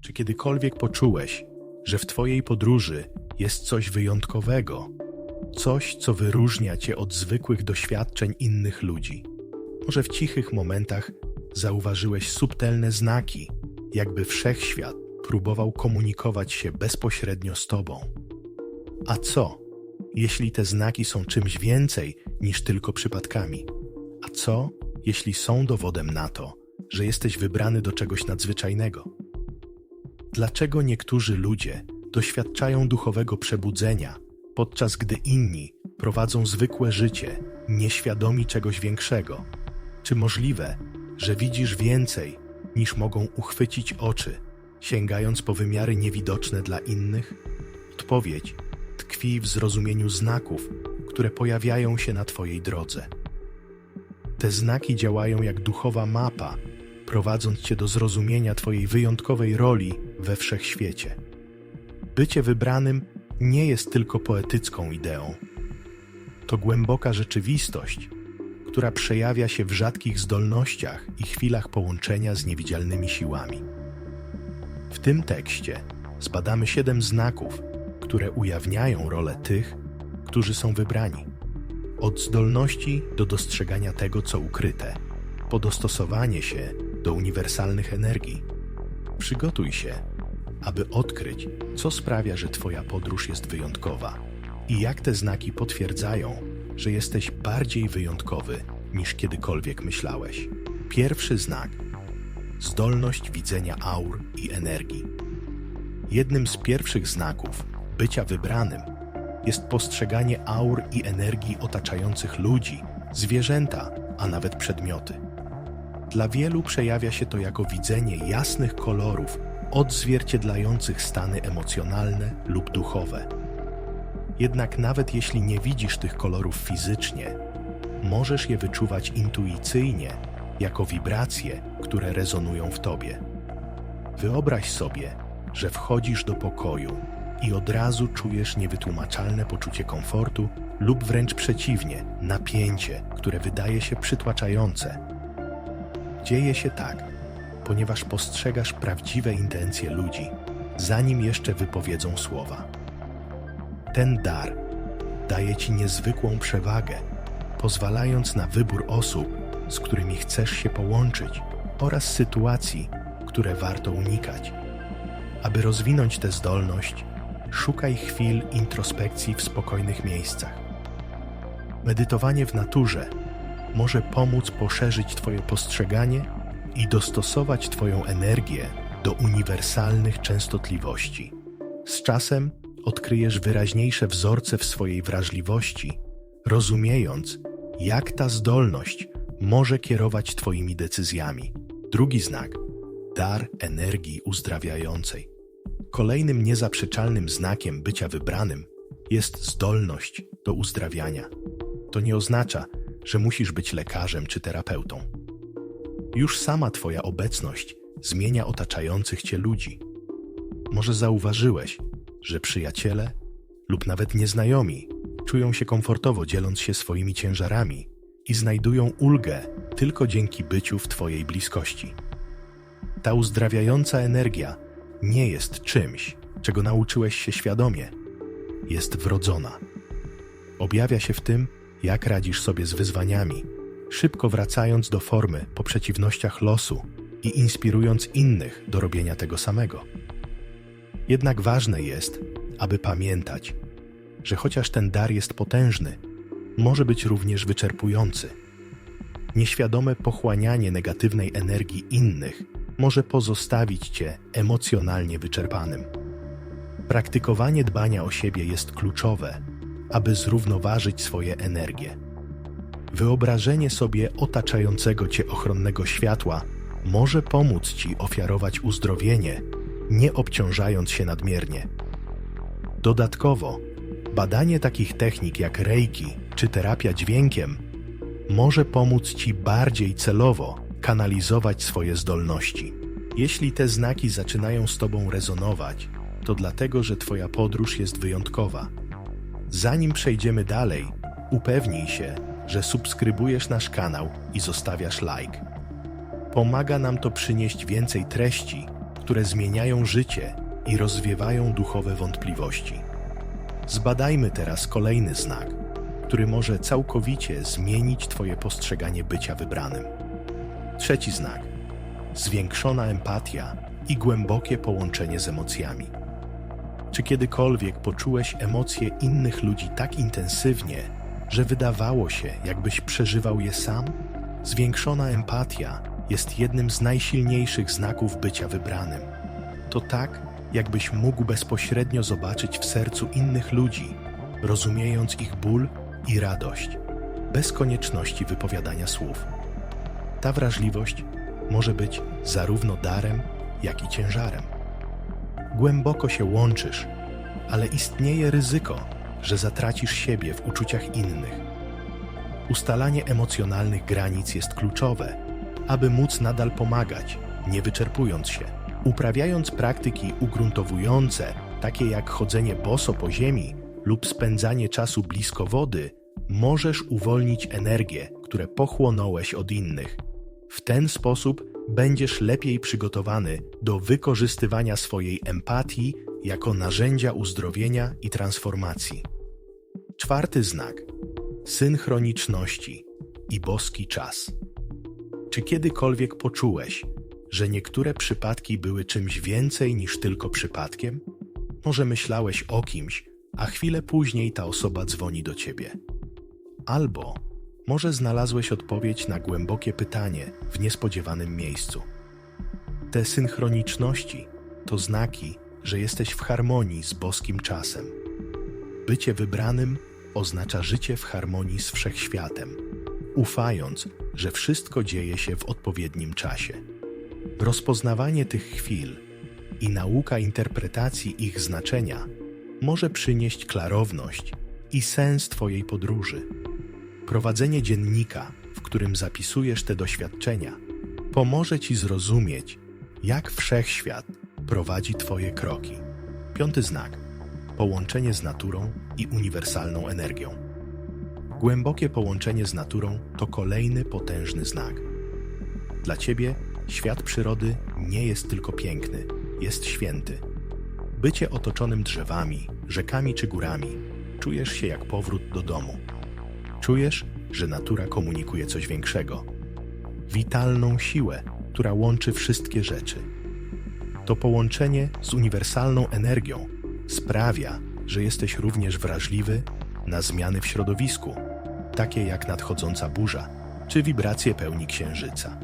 Czy kiedykolwiek poczułeś, że w Twojej podróży jest coś wyjątkowego? Coś, co wyróżnia Cię od zwykłych doświadczeń innych ludzi? Może w cichych momentach zauważyłeś subtelne znaki, jakby wszechświat próbował komunikować się bezpośrednio z Tobą. A co, jeśli te znaki są czymś więcej niż tylko przypadkami? A co, jeśli są dowodem na to, że jesteś wybrany do czegoś nadzwyczajnego? Dlaczego niektórzy ludzie doświadczają duchowego przebudzenia, podczas gdy inni prowadzą zwykłe życie, nieświadomi czegoś większego? Czy możliwe, że widzisz więcej niż mogą uchwycić oczy, sięgając po wymiary niewidoczne dla innych? Odpowiedź tkwi w zrozumieniu znaków, które pojawiają się na Twojej drodze. Te znaki działają jak duchowa mapa, prowadząc Cię do zrozumienia Twojej wyjątkowej roli we wszechświecie. Bycie wybranym nie jest tylko poetycką ideą. To głęboka rzeczywistość, która przejawia się w rzadkich zdolnościach i chwilach połączenia z niewidzialnymi siłami. W tym tekście zbadamy siedem znaków, które ujawniają rolę tych, którzy są wybrani. Od zdolności do dostrzegania tego, co ukryte, po dostosowanie się do uniwersalnych energii. Przygotuj się, aby odkryć, co sprawia, że Twoja podróż jest wyjątkowa i jak te znaki potwierdzają, że jesteś bardziej wyjątkowy niż kiedykolwiek myślałeś. Pierwszy znak zdolność widzenia aur i energii. Jednym z pierwszych znaków bycia wybranym jest postrzeganie aur i energii otaczających ludzi, zwierzęta, a nawet przedmioty. Dla wielu przejawia się to jako widzenie jasnych kolorów odzwierciedlających stany emocjonalne lub duchowe. Jednak nawet jeśli nie widzisz tych kolorów fizycznie, możesz je wyczuwać intuicyjnie, jako wibracje, które rezonują w tobie. Wyobraź sobie, że wchodzisz do pokoju i od razu czujesz niewytłumaczalne poczucie komfortu lub wręcz przeciwnie, napięcie, które wydaje się przytłaczające. Dzieje się tak, ponieważ postrzegasz prawdziwe intencje ludzi, zanim jeszcze wypowiedzą słowa. Ten dar daje ci niezwykłą przewagę, pozwalając na wybór osób, z którymi chcesz się połączyć oraz sytuacji, które warto unikać. Aby rozwinąć tę zdolność, szukaj chwil introspekcji w spokojnych miejscach. Medytowanie w naturze może pomóc poszerzyć Twoje postrzeganie i dostosować Twoją energię do uniwersalnych częstotliwości. Z czasem odkryjesz wyraźniejsze wzorce w swojej wrażliwości, rozumiejąc, jak ta zdolność może kierować Twoimi decyzjami. Drugi znak dar energii uzdrawiającej. Kolejnym niezaprzeczalnym znakiem bycia wybranym jest zdolność do uzdrawiania. To nie oznacza, że musisz być lekarzem czy terapeutą. Już sama Twoja obecność zmienia otaczających Cię ludzi. Może zauważyłeś, że przyjaciele lub nawet nieznajomi czują się komfortowo dzieląc się swoimi ciężarami i znajdują ulgę tylko dzięki byciu w Twojej bliskości. Ta uzdrawiająca energia nie jest czymś, czego nauczyłeś się świadomie. Jest wrodzona. Objawia się w tym, jak radzisz sobie z wyzwaniami, szybko wracając do formy po przeciwnościach losu i inspirując innych do robienia tego samego. Jednak ważne jest, aby pamiętać, że chociaż ten dar jest potężny, może być również wyczerpujący. Nieświadome pochłanianie negatywnej energii innych może pozostawić cię emocjonalnie wyczerpanym. Praktykowanie dbania o siebie jest kluczowe, aby zrównoważyć swoje energie. Wyobrażenie sobie otaczającego cię ochronnego światła może pomóc ci ofiarować uzdrowienie, nie obciążając się nadmiernie. Dodatkowo, badanie takich technik jak reiki czy terapia dźwiękiem może pomóc ci bardziej celowo kanalizować swoje zdolności. Jeśli te znaki zaczynają z tobą rezonować, to dlatego, że twoja podróż jest wyjątkowa. Zanim przejdziemy dalej, upewnij się, że subskrybujesz nasz kanał i zostawiasz like. Pomaga nam to przynieść więcej treści, które zmieniają życie i rozwiewają duchowe wątpliwości. Zbadajmy teraz kolejny znak, który może całkowicie zmienić Twoje postrzeganie bycia wybranym. Trzeci znak zwiększona empatia i głębokie połączenie z emocjami. Czy kiedykolwiek poczułeś emocje innych ludzi tak intensywnie, że wydawało się, jakbyś przeżywał je sam? Zwiększona empatia jest jednym z najsilniejszych znaków bycia wybranym. To tak, jakbyś mógł bezpośrednio zobaczyć w sercu innych ludzi, rozumiejąc ich ból i radość, bez konieczności wypowiadania słów. Ta wrażliwość może być zarówno darem, jak i ciężarem. Głęboko się łączysz, ale istnieje ryzyko, że zatracisz siebie w uczuciach innych. Ustalanie emocjonalnych granic jest kluczowe, aby móc nadal pomagać, nie wyczerpując się. Uprawiając praktyki ugruntowujące, takie jak chodzenie boso po ziemi lub spędzanie czasu blisko wody, możesz uwolnić energię, które pochłonąłeś od innych. W ten sposób będziesz lepiej przygotowany do wykorzystywania swojej empatii jako narzędzia uzdrowienia i transformacji. Czwarty znak synchroniczności i boski czas. Czy kiedykolwiek poczułeś, że niektóre przypadki były czymś więcej niż tylko przypadkiem? Może myślałeś o kimś, a chwilę później ta osoba dzwoni do ciebie. Albo może znalazłeś odpowiedź na głębokie pytanie w niespodziewanym miejscu. Te synchroniczności to znaki, że jesteś w harmonii z boskim czasem. Bycie wybranym oznacza życie w harmonii z wszechświatem, ufając, że wszystko dzieje się w odpowiednim czasie. Rozpoznawanie tych chwil i nauka interpretacji ich znaczenia może przynieść klarowność i sens Twojej podróży. Prowadzenie dziennika, w którym zapisujesz te doświadczenia, pomoże Ci zrozumieć, jak wszechświat prowadzi Twoje kroki. Piąty znak połączenie z naturą i uniwersalną energią. Głębokie połączenie z naturą to kolejny potężny znak. Dla Ciebie świat przyrody nie jest tylko piękny, jest święty. Bycie otoczonym drzewami, rzekami czy górami, czujesz się jak powrót do domu. Czujesz, że natura komunikuje coś większego. Witalną siłę, która łączy wszystkie rzeczy. To połączenie z uniwersalną energią sprawia, że jesteś również wrażliwy na zmiany w środowisku, takie jak nadchodząca burza czy wibracje pełni księżyca.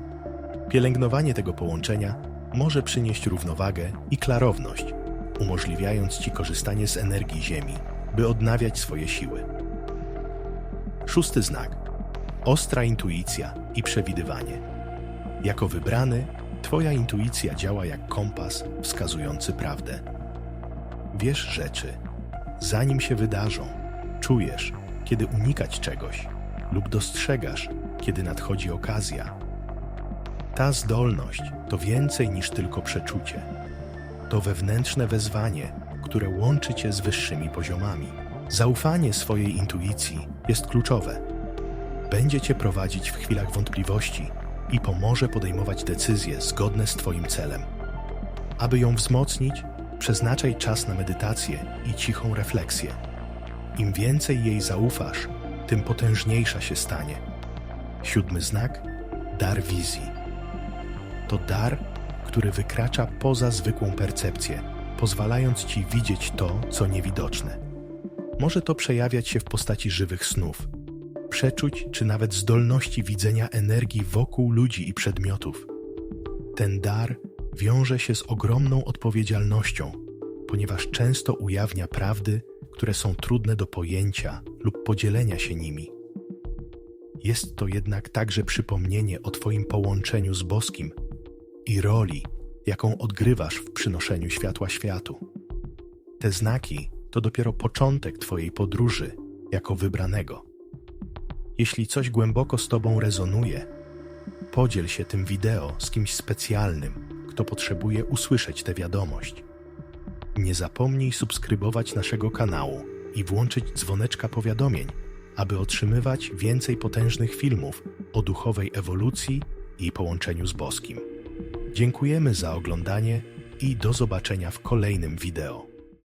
Pielęgnowanie tego połączenia może przynieść równowagę i klarowność, umożliwiając Ci korzystanie z energii Ziemi, by odnawiać swoje siły. Szósty znak. Ostra intuicja i przewidywanie. Jako wybrany, Twoja intuicja działa jak kompas wskazujący prawdę. Wiesz rzeczy, zanim się wydarzą. Czujesz, kiedy unikać czegoś, lub dostrzegasz, kiedy nadchodzi okazja. Ta zdolność to więcej niż tylko przeczucie. To wewnętrzne wezwanie, które łączy cię z wyższymi poziomami. Zaufanie swojej intuicji jest kluczowe. Będzie cię prowadzić w chwilach wątpliwości i pomoże podejmować decyzje zgodne z Twoim celem. Aby ją wzmocnić, przeznaczaj czas na medytację i cichą refleksję. Im więcej jej zaufasz, tym potężniejsza się stanie. Siódmy znak dar wizji. To dar, który wykracza poza zwykłą percepcję, pozwalając ci widzieć to, co niewidoczne. Może to przejawiać się w postaci żywych snów, przeczuć czy nawet zdolności widzenia energii wokół ludzi i przedmiotów. Ten dar wiąże się z ogromną odpowiedzialnością, ponieważ często ujawnia prawdy, które są trudne do pojęcia lub podzielenia się nimi. Jest to jednak także przypomnienie o Twoim połączeniu z boskim i roli, jaką odgrywasz w przynoszeniu światła światu. Te znaki to dopiero początek Twojej podróży jako wybranego. Jeśli coś głęboko z Tobą rezonuje, podziel się tym wideo z kimś specjalnym, kto potrzebuje usłyszeć tę wiadomość. Nie zapomnij subskrybować naszego kanału i włączyć dzwoneczka powiadomień, aby otrzymywać więcej potężnych filmów o duchowej ewolucji i połączeniu z boskim. Dziękujemy za oglądanie i do zobaczenia w kolejnym wideo.